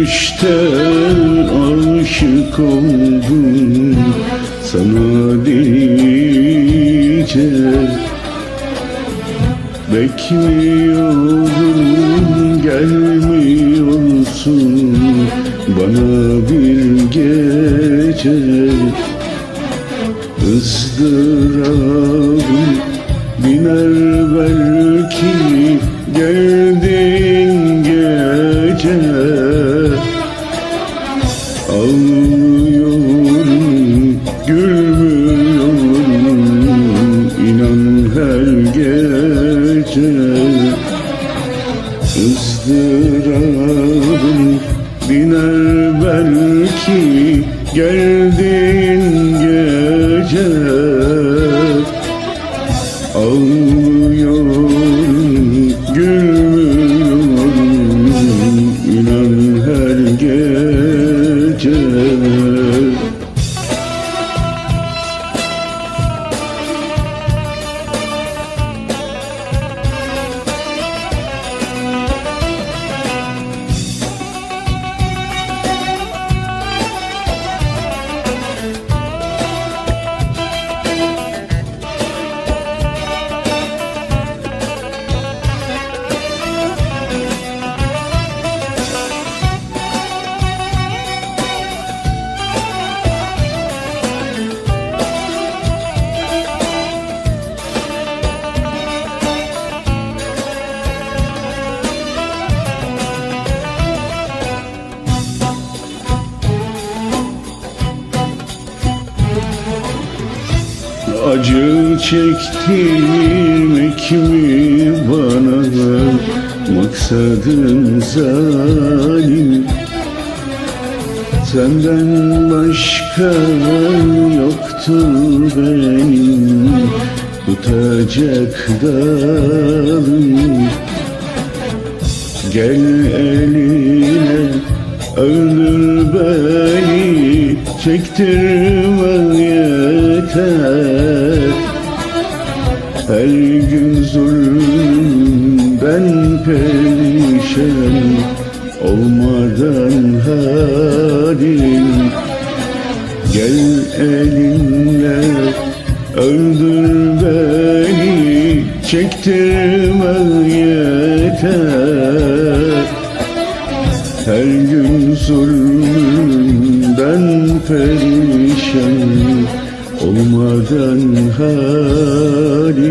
ateşten aşık oldum. Sana delice Bekliyorum gelmiyorsun. Bana bir gece ızdırabım biner belki geldiğin gülmüyorum inan her gece ızdırabım biner belki geldiğin gece. Ağlıyorum, gülmüyorum inan her gece Acı çektirmek mi bana maksadın zalim. Senden başka yoktu benim. Tutacak dalım. Gel eline öldür beni çektirme yeter Her gün zulümden perişan olmadan halim. Gel elinle öldür beni çektirme yeter Her gün zulümden perişan olmadan halim